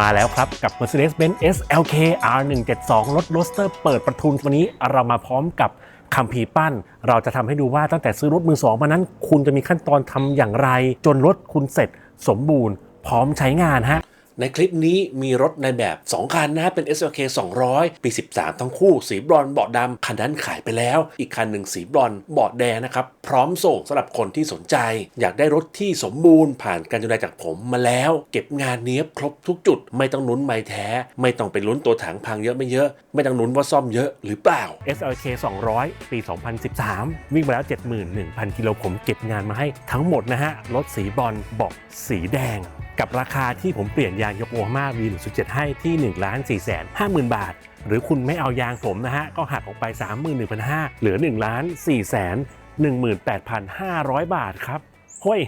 มาแล้วครับ กับ Mercedes-Benz SLK R172 รถโรสเตอร์เปิดประทุนวันนี้เรามาพร้อมกับคำพีปั้น เราจะทำให้ดูว่าตั้งแต่ซื้อรถมือสองมานั้น คุณจะมีขั้นตอนทำอย่างไร จนรถคุณเสร็จสมบูรณ์ พร้อมใช้งานฮะ ในคลิปนี้มีรถในแบบ 2 คันนะเป็น SLK 200 ปี 13 ทั้งคู่ สีบรอนเบาะดำคันนั้นขายไปแล้ว อีกคันหนึ่งสีบรอนเบาะแดงนะครับ พร้อมส่งสำหรับคนที่สนใจ อยากได้รถที่สมบูรณ์ผ่านการดูแลจากผมมาแล้ว เก็บงานเนี้ยบครบทุกจุด ไม่ต้องลุ้นไม่แท้ ไม่ต้องไปลุ้นตัวถังพังเยอะไม่เยอะ ไม่ต้องลุ้นว่าซ่อมเยอะหรือเปล่า SLK 200 ปี 2013 วิ่งมาแล้ว 71,000 กิโลผมเก็บงานมาให้ทั้งหมดนะฮะรถสีบรอนเบาะสีแดง กับราคาที่ผมเปลี่ยนยางยกโอมา V1.7 ให้ที่1ล้าน4 5 0 0 0 0 บาท หรือคุณไม่เอายางผมนะฮะ ก็หักออกไป 31,500เหลือ1 4 1 18,500 บาทครับเฮ้ย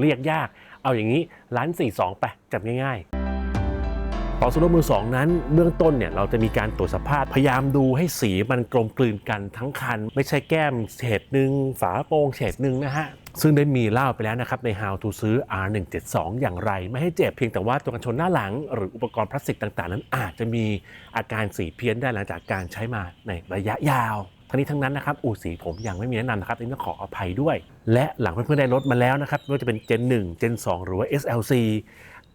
เรียกยาก เอาอย่างนี้ล้าน42ไปจับง่ายๆต่อสู้รมือสองนั้นเบื้องต้นเนี่ยเราจะมีการตรวจสภาพพยายามดูให้สีมันกลมกลืนกันทั้งคัน ไม่ใช่แก้มเฉดหนึ่งฝาโปรงเฉดหนึ่งนะฮะ ซึ่งได้มีเล่าไปแล้วนะครับใน How to ซื้อ R172 อย่างไร ไม่ให้เจ็บเพียงแต่ว่าตัวกันชนหน้าหลัง หรืออุปกรณ์พลาสติกต่างๆ นั้นอาจจะมีอาการสีเพี้ยนได้หลังจากการใช้มาในระยะยาวทั้งนี้ทั้งนั้นนะครับอู่สีผมยังไม่มีแนะนำนะครับนี่ต้องขออภัยด้วย และหลังเพื่อนๆได้รถมาแล้วนะครับไม่ว่าจะเป็น Gen 1 Gen 2 หรือว่า SLC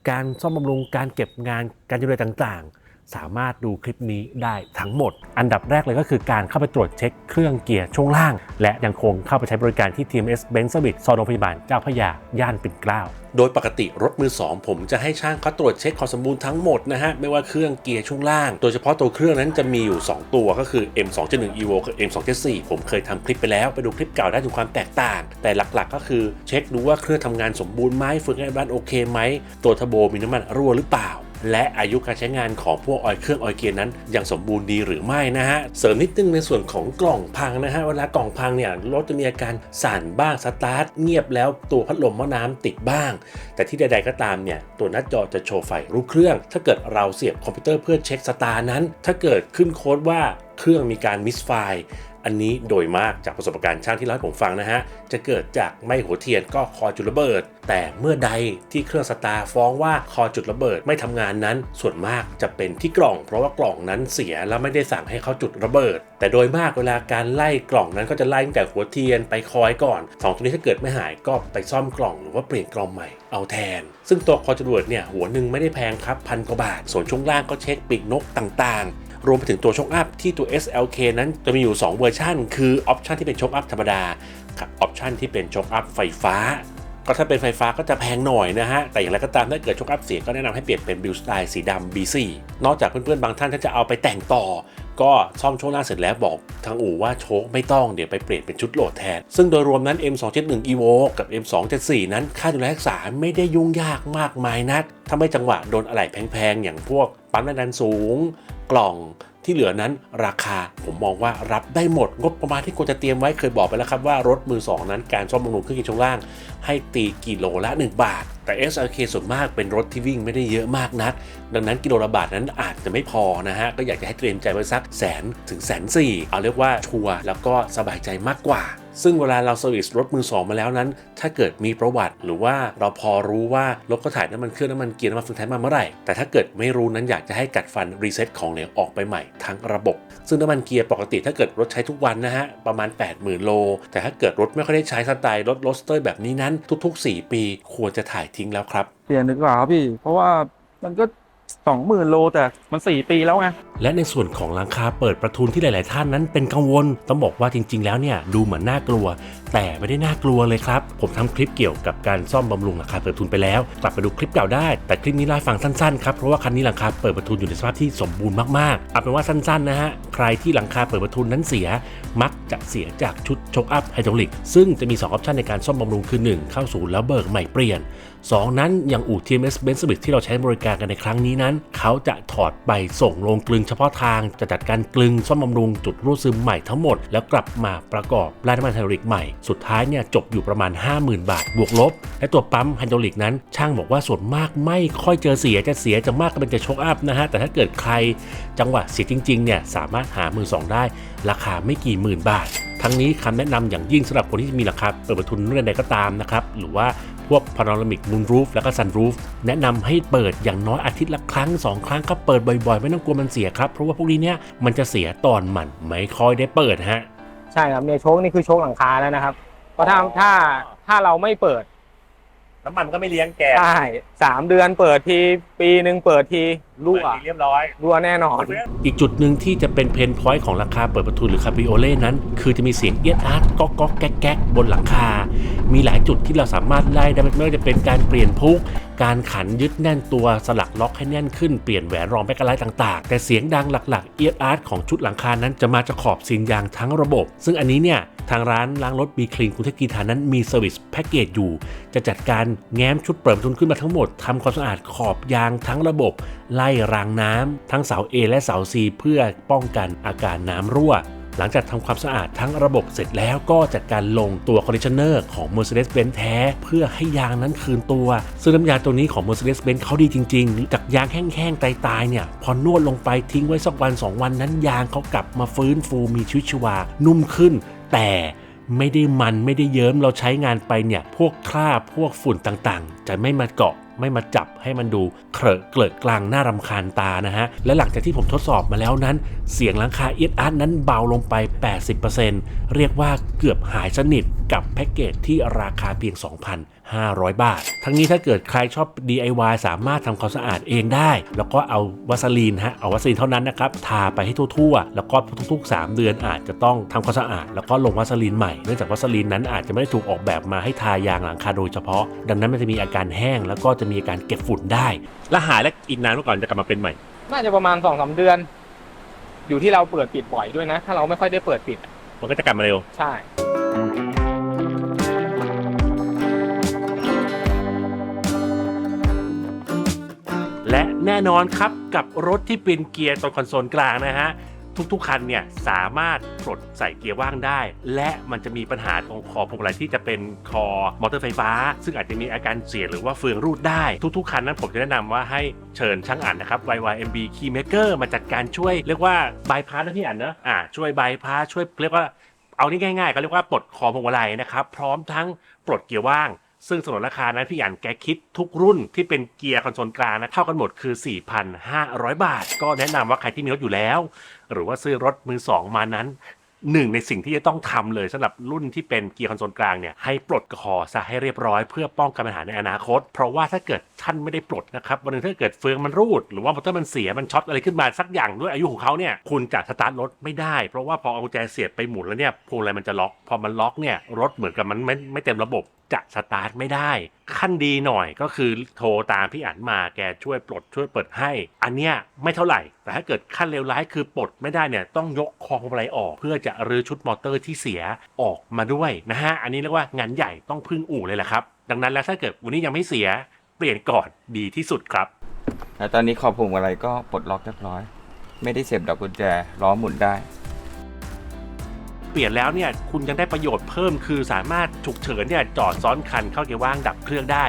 การซ่อมบำรุงการเก็บงานการดูแลต่างๆ สามารถดูคลิปนี้ได้ทั้งหมด อันดับแรกเลยก็คือการเข้าไปตรวจเช็คเครื่องเกียร์ช่วงล่าง และยังคงเข้าไปใช้บริการที่ TMS Benz Service ซอยโรงพยาบาลเจ้าพระยา ย่านปิ่นเกล้าโดยปกติรถมือ 2 ผมจะให้ช่างเขาตรวจเช็คความสมบูรณ์ทั้งหมดนะฮะ ไม่ว่าเครื่องเกียร์ช่วงล่าง โดยเฉพาะตัวเครื่องนั้นจะมีอยู่ 2 ตัวก็คือ M 2 1 Evo กับ M 2 4ผมเคยทำคลิปไปแล้ว ไปดูคลิปเก่าได้ถึงความแตกต่าง แต่หลักๆ ก็คือเช็คดูว่าเครื่องทำงานสมบูรณ์ไหมเฟืองไอ้บ้านโอเคไหมตัวเทอร์โบมีน้ำมันรั่วหรือเปล่า และอายุการใช้งานของพวกออยเครื่องออยเกียร์นั้นยังสมบูรณ์ดีหรือไม่นะฮะ เสริมนิดนึงในส่วนของกล่องพังนะฮะ เวลากล่องพังเนี่ยรถจะมีอาการสั่นบ้างสตาร์ทเงียบแล้วตัวพัดลมหม้อน้ำติดบ้าง แต่ที่ใดๆก็ตามเนี่ยตัวหน้าจอจะโชว์ไฟรูปเครื่อง ถ้าเกิดเราเสียบคอมพิวเตอร์เพื่อเช็คสตาร์นั้น ถ้าเกิดขึ้นโค้ดว่าเครื่องมีการมิสไฟ อันนี้โดยมากจากประสบการณ์ช่างที่เล่าให้ผมฟังนะฮะ จะเกิดจากไม่หัวเทียนก็คอจุดระเบิด แต่เมื่อใดที่เครื่องสตาร์ฟ้องว่าคอจุดระเบิดไม่ทำงานนั้น ส่วนมากจะเป็นที่กล่อง เพราะว่ากล่องนั้นเสียแล้วไม่ได้สั่งให้เขาจุดระเบิด แต่โดยมากเวลาการไล่กล่องนั้นก็จะไล่ตั้งแต่หัวเทียนไปคอยก่อนสองตัวนี้ถ้าเกิดไม่หายก็ไปซ่อมกล่องหรือว่าเปลี่ยนกล่องใหม่เอาแทน ซึ่งตัวคอจุดระเบิดเนี่ยหัวหนึ่งไม่ได้แพงครับพันกว่าบาท ส่วนช่วงล่างก็เช็คปีกนกต่างๆ รวมไปถึงตัวช็อคอัพที่ตัว SLK นั้นจะมีอยู่ 2 เวอร์ชันคือออปชันที่เป็นช็อคอัพธรรมดากับออปชันที่เป็นช็อคอัพไฟฟ้า ก็ถ้าเป็นไฟฟ้าก็จะแพงหน่อยนะฮะ แต่อย่างไรก็ตามถ้าเกิดช็อคอัพเสียก็แนะนำให้เปลี่ยนเป็นบิลสไตล์สีดำ B4 นอกจากเพื่อนๆบางท่านถ้าจะเอาไปแต่งต่อ ก็ซ่อมช่วงล่างเสร็จแล้วบอกทางอู่ว่าโชคไม่ต้องเดี๋ยวไปเปลี่ยนเป็นชุดโหลดแทน ซึ่งโดยรวมนั้น M271 Evo กับ M274 นั้นค่าดูแลรักษาไม่ได้ยุ่งยากมากมายนักถ้าไม่จังหวะโดนอะไหล่แพงๆ อย่างพวกปั๊มแรงดันสูง กล่อง ที่เหลือนั้นราคาผมมองว่ารับได้หมดงบประมาณที่ควรจะเตรียมไว้เคยบอกไปแล้วครับว่ารถมือ 2 นั้นการซ่อมบำรุงเครื่องยนต์ช่วงล่าง ให้ตีกิโลละ 1 บาท แต่ SRK ส่วนมากเป็นรถที่วิ่งไม่ได้เยอะมากนัก ดังนั้นกิโลละบาทนั้นอาจจะไม่พอนะฮะก็อยากจะให้เตรียมใจไว้สักแสนถึงแสนสี่เอาเรียกว่าชัวร์แล้วก็สบายใจมากกว่า ซึ่งเวลาเราเซอร์วิสรถมือสองมาแล้วนั้น ถ้าเกิดมีประวัติ หรือว่าเราพอรู้ว่ารถเขาถ่ายน้ำมันเครื่องน้ำมันเกียร์น้ำมันเฟืองท้ายมาเมื่อไหร่ แต่ถ้าเกิดไม่รู้นั้นอยากจะให้กัดฟันรีเซ็ตของเหลวออกไปใหม่ทั้งระบบ ซึ่งน้ำมันเกียร์ปกติถ้าเกิดรถใช้ทุกวันนะฮะประมาณ 80,000 โล แต่ถ้าเกิดรถไม่ค่อยได้ใช้สไตล์รถโรสเตอร์แบบนี้นั้นทุก ๆ 4 ปี ควรจะถ่ายทิ้งแล้วครับเปลี่ยนดีกว่าครับพี่ เพราะว่ามันก็สองหมื่นโลแต่มันสี่ปีแล้วไง และในส่วนของหลังคาเปิดประทุนที่หลาย ๆ ท่านนั้นเป็นกังวล ต้องบอกว่าจริง ๆ แล้วเนี่ยดูเหมือนน่ากลัว แต่ไม่ได้น่ากลัวเลยครับ ผมทำคลิปเกี่ยวกับการซ่อมบำรุงหลังคาเปิดประทุนไปแล้ว กลับไปดูคลิปเก่าได้ แต่คลิปนี้เล่าฟังสั้น ๆ ครับ เพราะว่าคันนี้หลังคาเปิดประทุนอยู่ในสภาพที่สมบูรณ์มาก ๆ เอาเป็นว่าสั้น ๆ นะฮะ ใครที่หลังคาเปิดประทุนนั้นเสีย มักจะเสียจากชุดช็อคอัพไฮดรอลิก ซึ่งจะมี2ออปชันในการซ่อมบำรุงคือ 1 เข้าศูนย์แล้วเบิกใหม่เปลี่ยน 2 นั้นอย่างอู่ TMS Benz Service ที่เราใช้บริการกันในครั้งนี้นั้น เขาจะถอดไปส่งโรงกลึงเฉพาะทางจะจัดการกลึงซ่อมบำรุงจุดรั่วซึมใหม่ทั้งหมด แล้วกลับมาประกอบลายน้ำมันไฮดรอลิกใหม่ สุดท้ายเนี่ยจบอยู่ประมาณ 50,000 บาท บวกลบ และตัวปั๊มไฮดรอลิกนั้น ช่างบอกว่าส่วนมากไม่ค่อยเจอเสียจะเสียจะมากก็เป็นจะโชคอัพนะฮะ แต่ถ้าเกิดใครจังหวะเสียจริงๆเนี่ยสามารถหามือสองได้ ราคาไม่กี่หมื่นบาททั้งนี้คำแนะนำอย่างยิ่งสำหรับคนที่มีราคาเปิดประทุนเรื่องใดก็ตามนะครับหรือว่า พวก Panoramic Moonroof แล้วก็ Sunroof แนะนำให้เปิดอย่างน้อยอาทิตย์ละครั้ง 2 ครั้งก็เปิดบ่อยๆ ไม่ต้องกลัวมันเสียครับ เพราะว่าพวกนี้เนี่ยมันจะเสียตอนมันไม่ค่อยได้เปิดฮะ ใช่ครับเนี่ยโชคนี่คือโชคหลังคาแล้วนะครับ เพราะถ้าถ้าถ้าเราไม่เปิดน้ำมันก็ไม่เลี้ยงแกใช่สามเดือนเปิดที ปีหนึ่งเปิดที รั่วเรียบร้อย รั่วแน่นอน อีกจุดหนึ่งที่จะเป็นเพนพอยต์ของราคาเปิดประทุนหรือคาปิโอเล่นั้น คือจะมีเสียงเอียดอาร์ตก๊อกก๊อกแก๊กแก๊กบนหลังคา มีหลายจุดที่เราสามารถไล่ได้ไม่ว่าจะเป็นการเปลี่ยนพุก การขันยึดแน่นตัวสลักล็อกให้แน่นขึ้นเปลี่ยนแหวนรองแบกอะไรต่างๆ แต่เสียงดังหลักๆเอียดอาร์ตของชุดหลังคานั้นจะมาจากขอบซีนยางทั้งระบบ ซึ่งอันนี้เนี่ยทางร้านล้างรถบีคลีนกรุงเทพกีทานั้นมีเซอร์วิสแพ็กเกจอยู่ จะจัดการแง้มชุดเปิดประทุนขึ้นมาทั้งหมดทำความสะอาดขอบยางทั้งระบบไล่รางน้ำทั้งเสา A และเสา C เพื่อป้องกันอาการน้ำรั่ว หลังจากทำความสะอาดทั้งระบบเสร็จแล้วก็จัดการลงตัวคอนดิชเนอร์ของ Mercedes-Benz แท้ เพื่อให้ยางนั้นคืนตัว ซึ่งน้ำยาตัวนี้ของ Mercedes-Benz เขาดีจริง ๆ จากยางแห้งๆ ตายๆเนี่ย พอนวดลงไปทิ้งไว้สักวัน 2 วันนั้นยางเขากลับมาฟื้นฟูมีชีวิตชีวา นุ่มขึ้น แต่ไม่ได้มันไม่ได้เยิ้มเราใช้งานไปเนี่ย พวกคราบพวกฝุ่นต่างๆ จะไม่มาเกาะ ไม่มาจับให้มันดูเครอะเกลอะกลางหน้ารำคาญตานะฮะ และหลังจากที่ผมทดสอบมาแล้วนั้น เสียงหลังคาเอียดอาร์ตนั้นเบาลงไป 80%เรียกว่าเกือบหายสนิทกับแพ็กเกจที่ราคาเพียง 2,500 บาท ทั้งนี้ถ้าเกิดใครชอบ DIY สามารถทำความสะอาดเองได้ แล้วก็เอาวัสลีนฮะ เอาวัสลีนเท่านั้นนะครับ ทาไปให้ทั่วๆ แล้วก็ทุกๆ 3 เดือนอาจจะต้องทำความสะอาด แล้วก็ลงวัสลีนใหม่ เนื่องจากวัสลีนนั้นอาจจะไม่ได้ถูกออกแบบมาให้ทายางหลังคาโดยเฉพาะ ดังนั้นมันจะมีอาการแห้งแล้วก็จะมีอาการเก็บฝุ่นได้ และหายและอีกนานเมื่อก่อนจะกลับมาเป็นใหม่ น่าจะประมาณสองสาเดือน อยู่ที่เราเปิดปิดบ่อยด้วยนะ ถ้าเราไม่ค่อยได้เปิดปิดมันก็จะกลับมาเร็ว ใช่ และแน่นอนครับกับรถที่เป็นเกียร์ตรงคอนโซลกลางนะฮะ ทุกๆ คันเนี่ยสามารถปลดใส่เกียร์ว่างได้ และมันจะมีปัญหาตรงคอพวงมาลัยที่จะเป็นคอมอเตอร์ไฟฟ้า ซึ่งอาจจะมีอาการเสียหรือว่าเฟืองรูดได้ทุกๆ คันนั้นผมจะแนะนำว่าให้เชิญช่างอ่านนะครับ YYMB Keymaker มาจัดการช่วยเรียกว่าบายพาสนะพี่อ่านเนอะอ่าช่วยบายพาสช่วยเรียกว่าเอานี่ง่ายๆ ก็เรียกว่าปลดคอพวงมาลัยนะครับ พร้อมทั้งปลดเกียร์ว่าง ซึ่งสนนราคานั้นพี่อ่านแกคิดทุกรุ่นที่เป็นเกียร์คอนโซลกลางนะเท่ากันหมดคือ 4,500 บาท ก็แนะนำว่าใครที่มีรถอยู่แล้ว หรือว่าซื้อรถมือสองมานั้นหนึ่งในสิ่งที่จะต้องทำเลยสำหรับรุ่นที่เป็นเกียร์คอนโซลกลางเนี่ยให้ปลดคอซะให้เรียบร้อยเพื่อป้องกันปัญหาในอนาคต เพราะว่าถ้าเกิดท่านไม่ได้ปลดนะครับวันหนึงถ้าเกิดเฟืองมันรูด หรือว่ามอเตอร์มันเสียมันช็อตอะไรขึ้นมาสักอย่างด้วยอายุของเขาเนี่ยคุณจะสตาร์ทรถไม่ได้ เพราะว่าพอเอาแจเสียบไปหมุนแล้วเนี่ยพวงอะไรมันจะล็อก พอมันล็อกเนี่ยรถเหมือนกับมันไม่ไม่เต็มระบบ จะสตาร์ทไม่ได้ ขั้นดีหน่อยก็คือโทรตามพี่อันมาแกช่วยปลดช่วยเปิดให้ อันเนี้ยไม่เท่าไหร่ แต่ถ้าเกิดขั้นเลวร้ายคือปลดไม่ได้เนี่ยต้องยกคอพวงมาลัยออก เพื่อจะรื้อชุดมอเตอร์ที่เสียออกมาด้วยนะฮะอันนี้เรียกว่างานใหญ่ต้องพึ่งอู่เลยแหละครับ ดังนั้นแล้วถ้าเกิดวันนี้ยังไม่เสียเปลี่ยนก่อนดีที่สุดครับแล้วตอนนี้ขอบพวงมาลัยก็ปลดล็อกเรียบร้อย ไม่ได้เสียบดอกกุญแจล้อหมุนได้ เปลี่ยนแล้วเนี่ยคุณยังได้ประโยชน์เพิ่มคือสามารถฉุกเฉินเนี่ยจอดซ้อนคันเข้าเกียร์ว่างดับเครื่องได้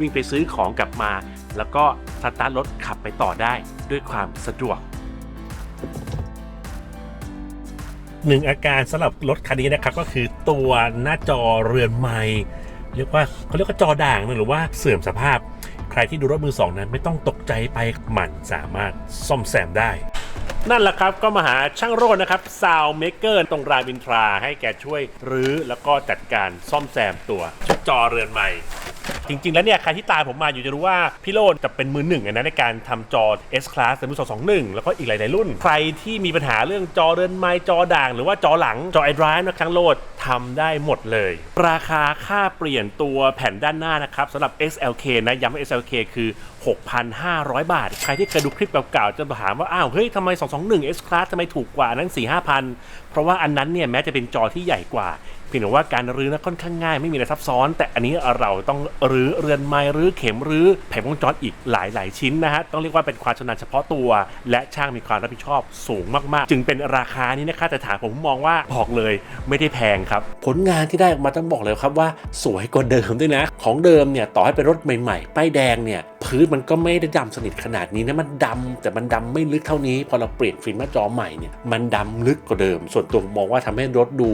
วิ่งไปซื้อของกลับมา แล้วก็สตาร์ทรถขับไปต่อได้ด้วยความสะดวกหนึ่งอาการสำหรับรถคันนี้นะครับก็คือตัวหน้าจอเรือนไม้เรียกว่าเขาเรียกว่าจอด่างหรือว่าเสื่อมสภาพ ใครที่ดูรถมือสองนั้นไม่ต้องตกใจไปมันสามารถซ่อมแซมได้ นั่นแหละครับก็มาหาช่างโรดนะครับซาวเมเกอร์ตรงรามอินทราให้แกช่วยรื้อแล้วก็จัดการซ่อมแซมตัวจอเรือนใหม่ จริง ๆ แล้วเนี่ยใครที่ตามผมมาอยู่จะรู้ว่าพี่โรดจะเป็นมือหนึ่งนะในการทำจอ S Class มือสองสองหนึ่งแล้วก็อีกหลาย ๆ รุ่น ใครที่มีปัญหาเรื่องจอเรือนไม้จอด่าง หรือว่าจอหลังจอไอดรายนะครั้งโรดทำได้หมดเลย ราคาค่าเปลี่ยนตัวแผ่นด้านหน้านะครับสำหรับ SLK นะย้ำว่า SLK คือ 6,500 บาท ใครที่เคยดูคลิปเก่าๆ จะถามว่า อ้าว เฮ้ยทำไม 221 S Class ทำไมถูกกว่านั้น 4-5,000 เพราะว่าอันนั้นเนี่ย แม้จะเป็นจอที่ใหญ่กว่า เพียงแต่ว่าการรื้อนะค่อนข้างง่ายไม่มีอะไรซับซ้อน แต่อันนี้เราต้องรื้อเรือนไม้รื้อเข็มรื้อแผงวงจรอีกหลายหลายๆ ชิ้นนะฮะ ต้องเรียกว่าเป็นความชำนาญเฉพาะตัว และช่างมีความรับผิดชอบสูงมากๆ จึงเป็นราคานี้นะคะแต่ถามผมมองว่าบอกเลยไม่ได้แพงครับ ผลงานที่ได้ออกมาต้องบอกเลยครับว่าสวยกว่าเดิมด้วยนะ ของเดิมเนี่ยต่อให้เป็นรถใหม่ๆป้ายแดงเนี่ยพื้นมันันก็ไม่ได้ดำสนิทขนาดนี้นะมันดำแต่มันดำไม่ลึกเท่านี้ พอเราเปลี่ยนฟิล์มหน้าจอใหม่เนี่ยมันดำลึกกว่าเดิม ส่วนตัวมองว่าทำให้รถดู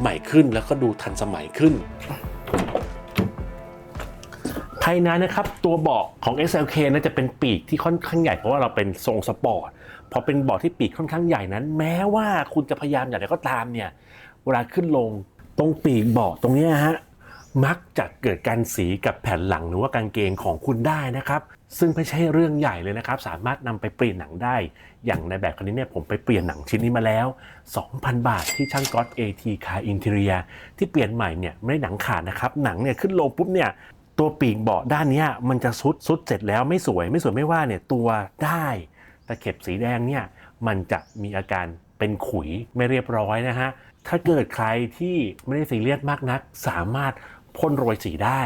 ใหม่ขึ้นแล้วก็ดูทันสมัยขึ้นภายในนะครับตัวเบาะของ SLK นะจะเป็นปีกที่ค่อนข้างใหญ่เพราะว่าเราเป็นทรงสปอร์ตพอเป็นเบาะที่ปีกค่อนข้างใหญ่นั้น แม้ว่าคุณจะพยายามอย่างไรก็ตามเนี่ยเวลาขึ้นลงตรงปีกเบาะตรงเนี้ยฮะ มักจะเกิดการสีกับแผ่นหลังหรือว่ากางเกงของคุณได้นะครับ ซึ่งไม่ใช่เรื่องใหญ่เลยนะครับ สามารถนำไปเปลี่ยนหนังได้ อย่างในแบบคันนี้เนี่ยผมไปเปลี่ยนหนังชิ้นนี้มาแล้ว 2,000 บาทที่ช่างก๊อต AT Car Interior ที่เปลี่ยนใหม่เนี่ยไม่ได้หนังขาดนะครับ หนังเนี่ยขึ้นลงปุ๊บเนี่ยตัวปีกเบาะด้านนี้มันจะซุดซุดเสร็จแล้วไม่สวยไม่สวยไม่ว่าเนี่ยตัวได้ตะเข็บสีแดงเนี่ยมันจะมีอาการเป็นขุยไม่เรียบร้อยนะฮะถ้าเกิดใครที่ไม่ได้ซีเรียสมากนัก สามารถ พ่นโรยสีได้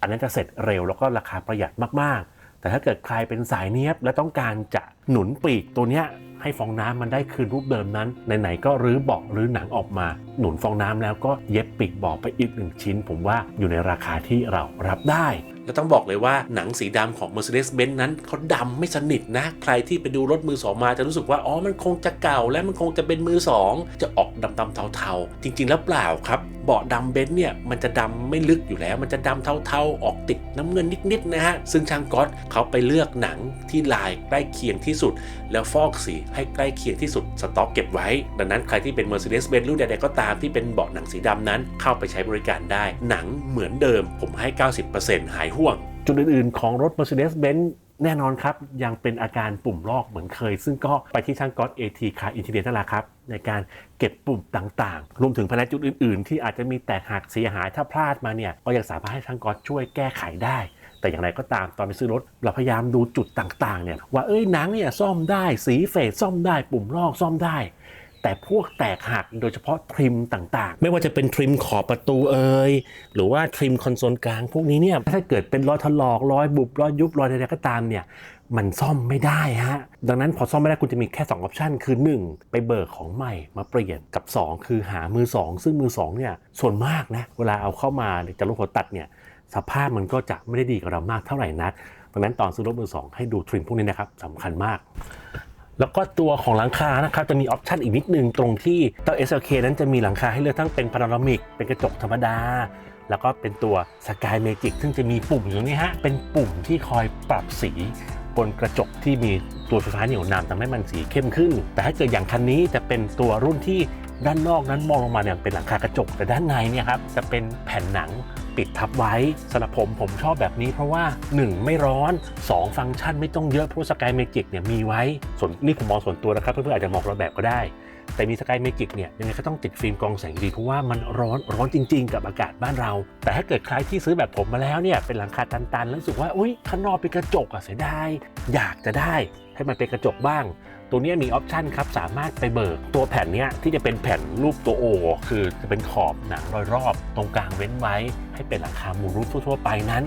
อันนั้นจะเสร็จเร็วแล้วก็ราคาประหยัดมากๆ แต่ถ้าเกิดใครเป็นสายเนี้ยบและต้องการจะหนุนปีกตัวเนี้ยให้ฟองน้ำมันได้คืนรูปเดิมนั้นไหนๆก็รื้อเบาะรื้อหนังออกมา หนุนฟองน้ำแล้วก็เย็บปีกเบาะไปอีกหนึ่งชิ้น ผมว่าอยู่ในราคาที่เรารับได้และต้องบอกเลยว่าหนังสีดำของ Mercedes-Benz นั้นเขาดำไม่สนิทนะ ใครที่ไปดูรถมือสองมาจะรู้สึกว่า อ๋อ มันคงจะเก่าและมันคงจะเป็นมือสองจะออกดำๆเทาๆ จริง ๆ แล้วเปล่าครับเบาะดำเบนซ์เนี่ยมันจะดำไม่ลึกอยู่แล้ว มันจะดำเทาๆออกติดน้ำเงินนิดๆนะฮะซึ่งช่างก๊อตเขาไปเลือกหนังที่ลายใกล้เคียงที่สุด แล้วฟอกสีให้ใกล้เคียงที่สุดสต็อกเก็บไว้ ดังนั้นใครที่เป็น Mercedes-Benz รุ่นใดๆก็ตามที่เป็นเบาะหนังสีดำนั้น เข้าไปใช้บริการได้ หนังเหมือนเดิม ผมให้ 90%หายห่วง จุดอื่นๆของรถ Mercedes-Benz แน่นอนครับ ยังเป็นอาการปุ่มลอกเหมือนเคย ซึ่งก็ไปที่ช่างก๊อต AT Car Interior นั่นแหละครับในการเก็บปุ่มต่างๆ รวมถึงพนักจุดอื่นๆ ที่อาจจะมีแตกหักเสียหายถ้าพลาดมาเนี่ยก็ยังสามารถให้ช่างก๊อตช่วยแก้ไขได้ แต่อย่างไรก็ตามตอนไปซื้อรถ เราพยายามดูจุดต่างๆเนี่ยว่าเอ้ยหนังเนี่ยซ่อมได้สีเฟดซ่อมได้ปุ่มลอกซ่อมได้ แต่พวกแตกหักโดยเฉพาะทริมต่างๆ ไม่ว่าจะเป็นทริมขอบประตูเอ่ยหรือว่าทริมคอนโซลกลางพวกนี้เนี่ยถ้าเกิดเป็นรอยถลอกรอยบุบรอยยุบรอยใดๆก็ตามเนี่ยมันซ่อมไม่ได้ฮะ ดังนั้นพอซ่อมไม่ได้คุณจะมีแค่2ออปชันคือ 1 ไปเบิกของใหม่มาเปลี่ยนกับ 2 คือหามือ 2 ซึ่งมือ2เนี่ยส่วนมากนะเวลาเอาเข้ามาจะลูกหัวตัดเนี่ยสภาพมันก็จะไม่ได้ดีกับเรามากเท่าไหร่นักดังนั้นตอนซื้อรถมือสองให้ดูทริมพวกนี้นะครับสำคัญมาก แล้วก็ตัวของหลังคานะครับจะมีออปชันอีกนิดนึงตรงที่ตัว SLK นั้นจะมีหลังคาให้เลือกทั้งเป็นพารามิกเป็นกระจกธรรมดา แล้วก็เป็นตัว Sky Magic ซึ่งจะมีปุ่มอยู่นี่ฮะเป็นปุ่มที่คอยปรับสีบนกระจกที่มีตัวไฟฟ้าเหนี่ยวนำทำให้มันสีเข้มขึ้น แต่ถ้าเกิดอย่างคันนี้จะเป็นตัวรุ่นที่ ด้านนอกนั้นมองลงมาเนี่ยเป็นหลังคากระจก แต่ด้านในเนี่ยครับจะเป็นแผ่นหนังปิดทับไว้สำหรับผมผมชอบแบบนี้เพราะว่า 1 ไม่ร้อน 2 ฟังก์ชันไม่ต้องเยอะเพราะสกายเมจิกเนี่ยมีไว้ส่วนนี่ผมมองส่วนตัวนะครับเพื่อนๆอาจจะมองเราแบบก็ได้ แต่มีสกายเมจิกเนี่ยยังไงก็ต้องติดฟิล์มกรองแสงดีเพราะว่ามันร้อนร้อนจริง ๆ กับอากาศบ้านเรา แต่ถ้าเกิดใครที่ซื้อแบบผมมาแล้วเนี่ยเป็นหลังคาตันๆแล้วรู้สึกว่าอุ้ยข้างนอกเป็นกระจกอะเสียดายอยากจะได้ให้มันเป็นกระจกบ้าง ตัวนี้มีออปชันครับ สามารถไปเบิกตัวแผ่นนี้ที่จะเป็นแผ่นรูปตัวโอ คือจะเป็นขอบหนังรอยรอบ ตรงกลางเว้นไว้ ให้เป็นหลังคามูลรูปทั่วๆไปนั้น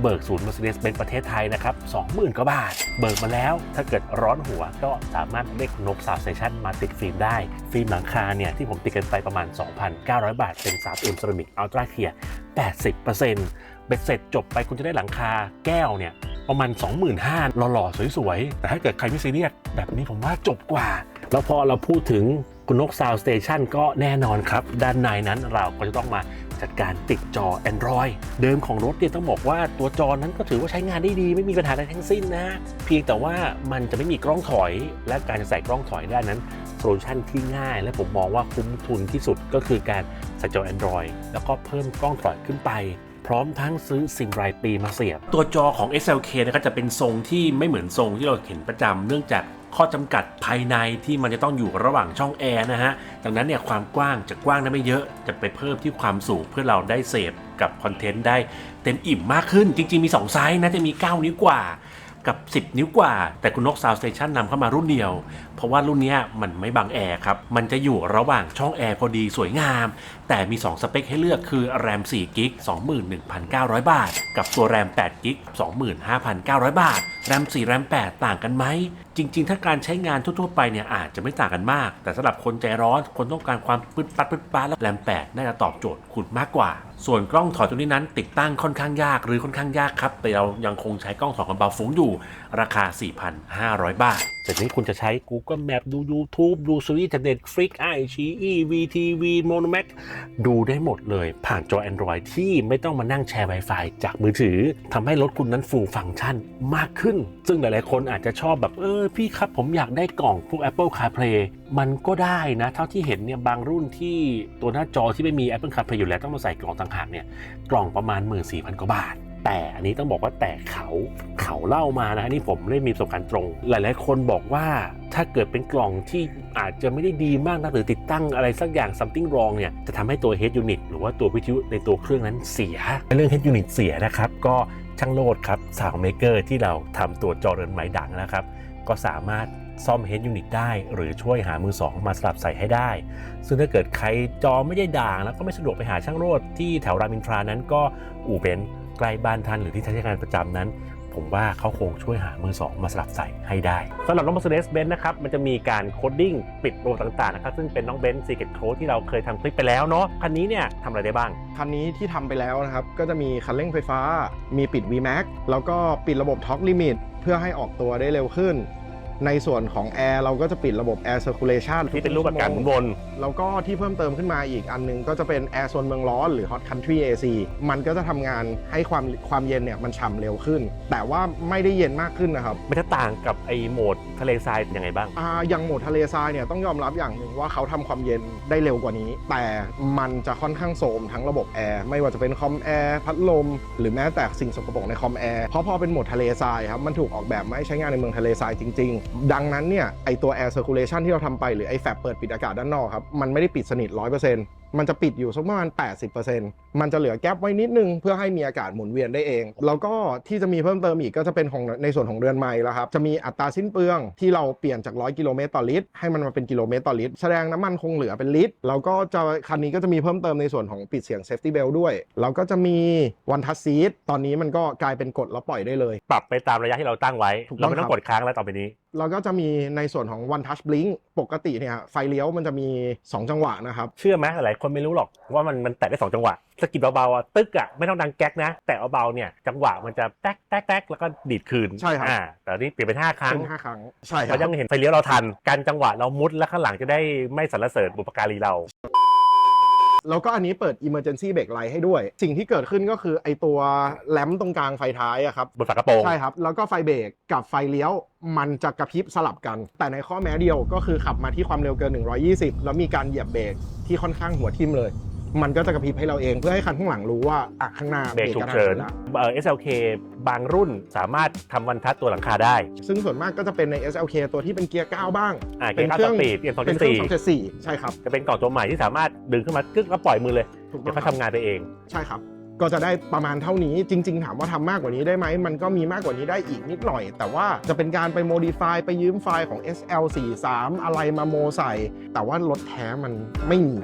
เบิกศูนย์ Mercedes เป็นประเทศไทยนะครับ20,000กว่าบาท เบิกมาแล้ว ถ้าเกิดร้อนหัวก็สามารถเรียกนกสาวสเตชันมาติดฟิล์มได้ ฟิล์มหลังคาเนี่ยที่ผมติดกันไปประมาณ 2,900 บาท เป็น 3M Ceramic Ultra Clear 80%เบ็ดเสร็จจบไปคุณจะได้หลังคาแก้วเนี่ยประมาณ 25,000หล่อๆ สวยๆ แต่ถ้าเกิดใครไม่ซีเรียสแบบนี้ผมว่าจบกว่า แล้วพอเราพูดถึงคุณนกซาวสเตชันก็แน่นอนครับ ด้านในนั้นเราก็จะต้องมา จัดการติดจอ Android เดิมของรถเนี่ยต้องบอกว่าตัวจอนั้นก็ถือว่าใช้งานได้ดี ไม่มีปัญหาใดทั้งสิ้นนะเพียงแต่ว่ามันจะไม่มีกล้องถอย และการจะใส่กล้องถอยได้นั้นโซลูชันที่ง่าย และผมมองว่าคุ้มทุนที่สุดก็คือการใส่จอ Android แล้วก็เพิ่มกล้องถอยขึ้นไปพร้อมทั้งซื้อซิมรายปีมาเสียบ ตัวจอของ SLK นะครับจะเป็นทรงที่ไม่เหมือนทรงที่เราเห็นประจำเนื่องจาก ข้อจำกัดภายในที่มันจะต้องอยู่ระหว่างช่องแอร์นะฮะ ดังนั้นเนี่ยความกว้างจะกว้างได้ไม่เยอะ จะไปเพิ่มที่ความสูงเพื่อเราได้เสพกับคอนเทนต์ได้เต็มอิ่มมากขึ้น จริง ๆ มี 2 ไซส์นะ จะมี 9 นิ้วกว่า กับ 10 นิ้วกว่า แต่คุณนกซาวสเตชันนำเข้ามารุ่นเดียว เพราะว่ารุ่นนี้มันไม่บังแอร์ครับ มันจะอยู่ระหว่างช่องแอร์พอดีสวยงาม แต่มี 2 สเปคให้เลือกคือแรม4กิก21,900 บาท กับตัวแรม8กิก25,900 บาท แรม 4 แรม 8 ต่างกันไหม จริง ๆ ถ้าการใช้งานทั่ว ๆ ไปเนี่ยอาจจะไม่ต่างกันมาก แต่สำหรับคนใจร้อนคนต้องการความปึ๊ดปัดปึ๊ดปัดแล้วแรม 8 น่าจะตอบโจทย์คุณมากกว่า ส่วนกล้องถอดตัวนี้นั้นติดตั้งค่อนข้างยากหรือค่อนข้างยากครับ แต่เรายังคงใช้กล้องถอดของเบาฟุ้งอยู่ ราคา 4,500 บาทแต่นี้คุณจะใช้ Google Map ดู YouTube ดูซีรีส์จาก Netflix iQIYI VTV Monomax ดูได้หมดเลยผ่านจอ Android ที่ไม่ต้องมานั่งแชร์ Wi-Fi จากมือถือทำให้รถคุณนั้นฟูลฟังก์ชันมากขึ้น ซึ่งหลายๆ คนอาจจะชอบแบบ เออ พี่ครับผมอยากได้กล่องพวก Apple CarPlay มันก็ได้นะ เท่าที่เห็นเนี่ยบางรุ่นที่ตัวหน้าจอที่ไม่มี Apple CarPlay อยู่แล้วต้องมาใส่กล่องต่างหากเนี่ยกล่องประมาณ 14,000กว่าบาท แต่อันนี้ต้องบอกว่าแต่เขาเขาเล่ามานะนี่ผมได้มีประสบการณ์ตรง หลาย ๆ คนบอกว่าถ้าเกิดเป็นกล่องที่อาจจะไม่ได้ดีมากนะหรือติดตั้งอะไรสักอย่าง something wrong เนี่ยจะทำให้ตัว head unit หรือว่าตัววิทยุในตัวเครื่องนั้นเสีย เรื่อง head unit เสียนะครับ ก็ช่างโลดครับสาวเมเกอร์ที่เราทำตัวจอเรือนไม้ดังนะครับ ก็สามารถซ่อม head unit ได้ หรือช่วยหามือสองมาสลับใส่ให้ได้ ซึ่งถ้าเกิดใครจอไม่ได้ด่างแล้วก็ไม่สะดวกไปหาช่างโรดที่แถวรามอินทรานั้นก็อู่เบน ใกล้บ้านท่านหรือที่ใช้งานประจำนั้น ผมว่าเขาคงช่วยหามือสองมาสลับใส่ให้ได้สำหรับน้อง Mercedes-Benz นะครับมันจะมีการโคดดิ้งปิดโปรต่างๆนะครับซึ่งเป็นน้องเบนซ์ Secret Code ที่เราเคยทำคลิปไปแล้วเนาะคันนี้เนี่ยทำอะไรได้บ้าง คันนี้ที่ทำไปแล้วนะครับ ก็จะมีคันเร่งไฟฟ้า มีปิด VMAX แล้วก็ปิดระบบ Torque Limit เพื่อให้ออกตัวได้เร็วขึ้น ในส่วนของแอร์เราก็จะปิดระบบ Air Circulation ที่เป็นรูปอากาศหมุนวน แล้วก็ที่เพิ่มเติมขึ้นมาอีกอันหนึงก็จะเป็นแอร์โซนเมืองร้อนหรือ Hot Country AC มันก็จะทำงานให้ความความเย็นเนี่ยมันฉ่ำเร็วขึ้น แต่ว่าไม่ได้เย็นมากขึ้นนะครับ มันจะต่างกับไอ้โหมดทะเลทรายยังไงบ้างอ่าอย่างโหมดทะเลทรายเนี่ยต้องยอมรับอย่างหนึ่งว่าเขาทำความเย็นได้เร็วกว่านี้ แต่มันจะค่อนข้างโสมทั้งระบบแอร์ไม่ว่าจะเป็นคอมแอร์พัดลม หรือแม้แต่สิ่งสกปรกในคอมแอร์เพราะพอเป็นโหมดทะเลทรายครับมันถูกออกแบบมาให้ใช้งานในเมืองทะเลทรายจริงๆดังนั้นเนี่ยไอตัว air circulation ที่เราทำไปหรือไอแฟบเปิดปิดอากาศด้านนอกครับมันไม่ได้ปิดสนิท100%มันจะปิดอยู่สักประมาณ 80%มันจะเหลือแก๊ปไว้นิดนึง เพื่อให้มีอากาศหมุนเวียนได้เอง แล้วก็ที่จะมีเพิ่มเติมอีกก็จะเป็นของในส่วนของเรือนไม้แล้วครับ จะมีอัตราสิ้นเปลืองที่เราเปลี่ยนจาก 100 กิโลเมตรต่อลิตร ให้มันมาเป็นกิโลเมตรต่อลิตร แสดงน้ำมันคงเหลือเป็นลิตร แล้วก็จะคันนี้ก็จะมีเพิ่มเติมในส่วนของปิดเสียง safety belt ด้วย แล้วก็จะมีวันทั c ซีทตอนนี้มันก็กลายเป็นกดแล้วปล่อยได้เลย ปรับไปตามระยะที่เราตั้งไว้ถูกต้องเราไม่ต้องครับกดค้างแล้วต่อไปนี้แล้วก็จะมีในส่วนของ one touch blink ปกติเนี่ยไฟเลี้ยวมันจะมี 2 จังหวะนะครับ เชื่อไหมหลายคนไม่รู้หรอกว่ามันมันแตะได้สองจังหวะสะกิดเบาๆอะตึกอะไม่ต้องดังแก๊กนะ แต่เบาๆเนี่ยจังหวะมันจะแต๊กแต๊กแต๊กแล้วก็ดีดคืนใช่ครับอ่าแต่อันนี้เปลี่ยนเป็นห้าครั้งเป็น5ครั้งใช่คเรารับยังเห็นไฟเลี้ยวเราทัน การจังหวะเรามุดแล้วข้างหลังจะได้ไม่สรรเสริญบุปการีเรา แล้วก็อันนี้เปิด emergency brake light ให้ด้วย สิ่งที่เกิดขึ้นก็คือไอตัวแลมป์ตรงกลางไฟท้ายอะครับบนฝากระโปรงใช่ครับ แล้วก็ไฟเบรกกับไฟเลี้ยว มันจะกระพริบสลับกัน แต่ในข้อแม้เดียวก็คือขับมาที่ความเร็วเกิน 120 แล้วมีการเหยียบเบรกที่ค่อนข้างหัวทิ่มเลย มันก็จะกระพริบให้เราเองเพื่อให้คันข้างหลังรู้ว่าอะข้างหน้าเบรกฉุกระทันเฉินหันแล้วเอ่อ SLK บางรุ่นสามารถทำวันทัดตัวหลังคาได้ ซึ่งส่วนมากก็จะเป็นใน SLK ตัวที่เป็นเกียร์9บ้าง อ่าเกียร์เก้าสปีดเกียร์สองเป็จุนดเครื่องสี่2.4ใช่ครับจะเป็นกล่องตัวใหม่ที่สามารถดึงขึ้นมากึ๊กแล้วปล่อยมือเลย ถูกต้เดี๋อยงวเขาครับทำงานไปเอง ใช่ครับ ก็จะได้ประมาณเท่านี้จริง ๆ ถามว่าทำมากกว่านี้ได้ไหม มันก็มีมากกว่านี้ได้อีกนิดหน่อย แต่ว่าจะเป็นการไปโมดิฟายไปยืมไฟล์ของ SL43 อะไรมาโมใส่ แต่ว่ารถแท้มันไม่มี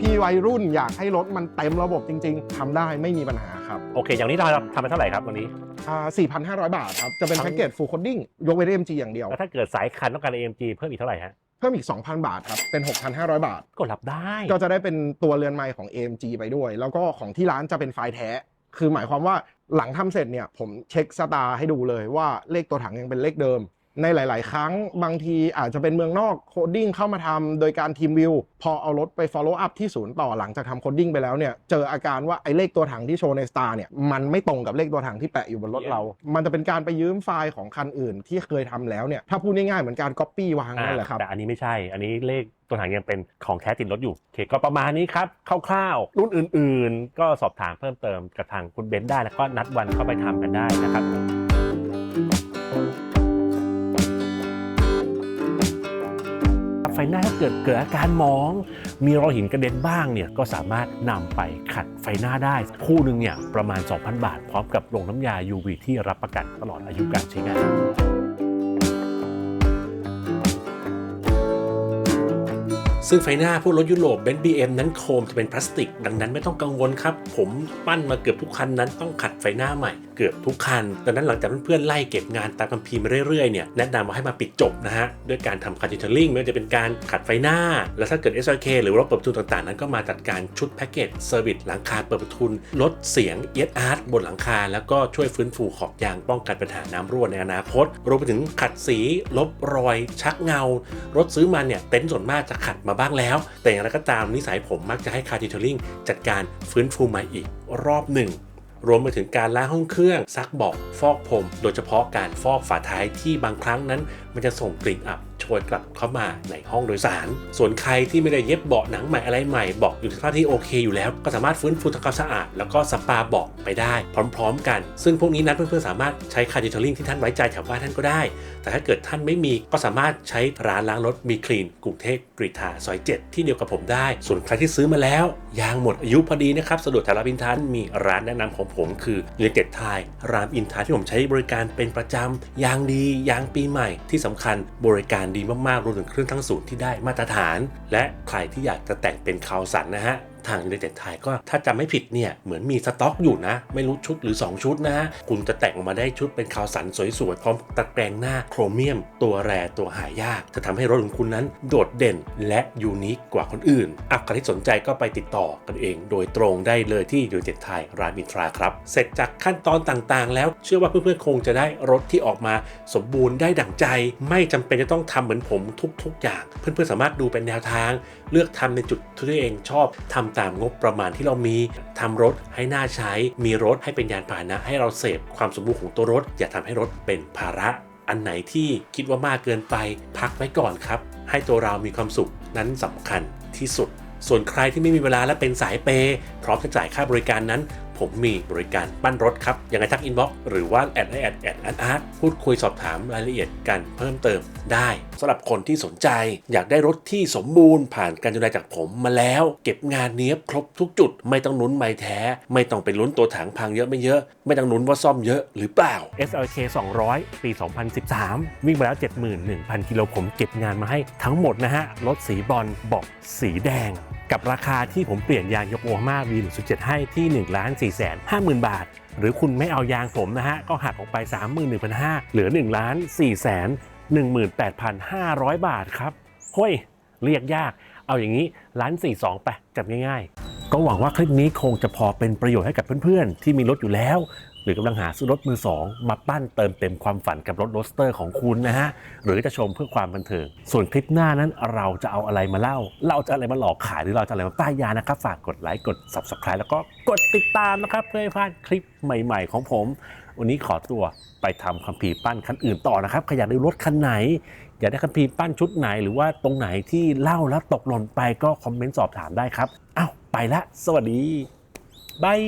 พี่ๆวัยรุ่นอยากให้รถมันเต็มระบบจริง ๆทำได้ไม่มีปัญหาครับโอเค อย่างนี้เราทำไปเท่าไหร่ครับวันนี้ อ่า4,500 บาทครับ จะเป็นแพ็กเกจ full coding ยกเว้น AMG อย่างเดียว แล้วถ้าเกิดสายคันต้องการ AMG เพิ่มอีกเท่าไหร่ฮะเพิ่มอีก 2,000 บาทครับ เป็น 6,500 บาท ก็รับได้ก็จะได้เป็นตัวเรือนไม้ของ AMG ไปด้วย แล้วก็ของที่ร้านจะเป็นไฟล์แท้ คือหมายความว่าหลังทำเสร็จเนี่ยผมเช็คสตาร์ให้ดูเลยว่าเลขตัวถังยังเป็นเลขเดิม ในหลาย ๆ ครั้งบางทีอาจจะเป็นเมืองนอกโคดดิ้งเข้ามาทำโดยการทีมวิวพอเอารถไป follow up ที่ศูนย์ต่อหลังจากทำโคดดิ้งไปแล้วเนี่ยเจออาการว่าไอ้เลขตัวถังที่โชว์ในสตาร์เนี่ยมันไม่ตรงกับเลขตัวถังที่แปะอยู่บนรถเรา มันจะเป็นการไปยืมไฟล์ของคันอื่น ที่เคยทำแล้วเนี่ยถ้าพูดง่ายๆเหมือนการ copy วางนั่นแหละครับแต่อันนี้ไม่ใช่อันนี้เลขตัวถังยังเป็นของแท้ติดรถอยู่โอเคก็ประมาณนี้ครับคร่าวๆรุ่นอื่น ๆ ก็สอบถามเพิ่มเติมกับทางคุณเบนซ์ได้แล้วก็นัดวันเข้าไปทำกันได้นะครับ ฟหน้าถ้าเกิดเกิดอาการมอง มีรอยหินกระเด็นบ้างเนี่ยก็สามารถนำไปขัดไฟหน้าได้ คู่หนึ่งเนี่ยประมาณ 2,000 บาท พร้อมกับโรงน้ำยา UV ที่รับประกันตลอดอายุการใช้งานซึ่งไฟหน้าพวกรถยุโรปเบนซ์บีเอ็มนั้นโคมจะเป็นพลาสติก ดังนั้นไม่ต้องกังวลครับ ผมปั้นมาเกือบทุกคันนั้นต้องขัดไฟหน้าใหม่ เกือบทุกคันดังนั้นหลังจากเพื่อนๆไล่เก็บงานตามคัมภีร์มาเรื่อยๆเนี่ยแนะนำว่าให้มาปิดจบนะฮะด้วยการทำคาร์ดิเทลลิ่งไม่ว่าจะเป็นการขัดไฟหน้า แล้วถ้าเกิด SRK หรือรถเปิดประทุนต่างๆ นั้นก็มาจัดการชุดแพ็กเกจเซอร์วิสหลังคาเปิดประทุนลดเสียงเอสอาร์ตบนหลังคา แล้วก็ช่วยฟื้นฟูขอบยางป้องกันปัญหาน้ำรั่วในอนาคต รวมไปถึงขัดสีลบรอย ชักเงา รถซื้อมาเนี่ยเต็นท์ส่วนมากจะขัดมาบ้างแล้ว แต่อย่างไรก็ตามนิสัยผมมักจะให้คาร์ดิเทลลิ่งจัดการฟื้นฟูใหม่อีกรอบหนึ่ง รวมไปถึงการล้างห้องเครื่องซักเบอกฟอกผม โดยเฉพาะการฟอกฝาท้ายที่บางครั้งนั้น มันจะส่งกลิ่นอับ โชยกลับเข้ามาในห้องโดยสาร ส่วนใครที่ไม่ได้เย็บเบาะหนังใหม่อะไรใหม่บอกอยู่ในสภาพที่โอเคอยู่แล้ว ก็สามารถฟื้นฟูทำความสะอาด แล้วก็สปาเบาะไปได้ พร้อม ๆ กัน ซึ่งพวกนี้นั้นเพื่อนๆสามารถใช้คาร์ดิทลลิ่งที่ท่านไว้ใจแถวบ้านท่านก็ได้ แต่ถ้าเกิดท่านไม่มีก็สามารถใช้ร้านล้างรถมีคลีนกรุงเทพกรีฑาซอย7ที่เดียวกับผมได้ ส่วนใครที่ซื้อมาแล้วยางหมดอายุพอดีนะครับสะดวกแถวรามอินทรามีร้านแนะนำของผมคือยูเนเต็ดไทยรามอินทราที่ผมใช้บริการเป็นประจำยางดียางปีใหม่ที่สำคัญบริการดีมากๆรวมถึงเครื่องทั้งสูนย์ที่ได้มาตรฐาน และใครที่อยากจะแต่งเป็นคาวสันนะฮะ ทางยู n นเต็ดไทยก็ถ้าจำไม่ผิดเนี่ย เหมือนมีสต็อกอยู่นะ ไม่รู้ชุดหรือ 2 ชุดนะ คุณจะแต่งออกมาได้ชุดเป็นคาวสันสวยๆ พร้อมตะแกรงหน้าโครเมียม ตัวแรตัวหายาก จะทำให้รถของคุณนั้นโดดเด่นและยูนิคกว่าคนอื่นอะใครที่สนใจก็ไปติดต่อกันเอง โดยตรงได้เลยที่ยู n นเต็ดไทยรามอินทราครับ เสร็จจากขั้นตอนต่างๆ แล้วเชื่อว่าเพื่อนๆคงจะได้รถที่ออกมาสมบูรณ์ได้ดั่งใจ ไม่จำเป็นจะต้องทำเหมือนผมทุกๆ อย่าง เพื่อนๆสามารถดูเป็นแนวทาง เลือกทำในจุดที่ตัวเองชอบทำตามงบประมาณที่เรามีทำรถให้น่าใช้ มีรถให้เป็นยานพาหนะ ให้เราเสพความสมบูรณ์ของตัวรถ อย่าทำให้รถเป็นภาระ อันไหนที่คิดว่ามากเกินไป พักไว้ก่อนครับ ให้ตัวเรามีความสุขนั้นสำคัญที่สุด ส่วนใครที่ไม่มีเวลาและเป็นสายเปย์พร้อมจะจ่ายค่าบริการนั้น ผมมีบริการปั้นรถครับ ยังไงทักอินบ็อกซ์หรือว่าแอดไอแอดแอดอาร์อาร์พูดคุยสอบถามรายละเอียดกันเพิ่มเติมได้สำหรับคนที่สนใจ อยากได้รถที่สมบูรณ์ผ่านการดูแลจากผมมาแล้ว เก็บงานเนี้ยบครบทุกจุด ไม่ต้องลุ้นไม่แท้ ไม่ต้องไปลุ้นตัวถังพังเยอะไม่เยอะ ไม่ต้องลุ้นว่าซ่อมเยอะหรือเปล่า SLK 200 ปี 2013 วิ่งไปแล้ว 71,000 กิโลผมเก็บงานมาให้ทั้งหมดนะฮะรถสีบอลบอกสีแดง กับราคาที่ผมเปลี่ยนยางยกโอฮาม่า V1.7 ให้ที่ 1 4 5 0 0 0 0 บาท หรือคุณไม่เอายางผมนะฮะ ก็หักออกไป 31,500เหลือ1 4 18,500 บาทครับเฮ้ย เรียกยาก เอาอย่างนี้ล้านสี่สองไปจับง่ายๆ ก็หวังว่าคลิปนี้คงจะพอเป็นประโยชน์ให้กับเพื่อนๆ ที่มีรถอยู่แล้ว รือกำลังหาซื้อรถมือสองมาปั้นเติมเต็มความฝันกับรถโรสเตอร์ของคุณนะฮะ หรือจะชมเพื่อความบันเทิง ส่วนคลิปหน้านั้นเราจะเอาอะไรมาเล่า เราจะอะไรมาหลอกขายหรือเราจะอะไรมาป้ายยานะครับ ฝากกดไลค์กด subscribe แล้วก็กดติดตามนะครับเพื่อไม่พลาดคลิปใหม่ๆ ของผม วันนี้ขอตัวไปทำคัมภีร์ปั้นคันอื่นต่อนะครับใครอยากได้รถคันไหน อยากได้คัมภีร์ปั้นชุดไหน หรือว่าตรงไหนที่เล่าแล้วตกหล่นไปก็คอมเมนต์สอบถามได้ครับ อ้าวไปละ สวัสดีบาย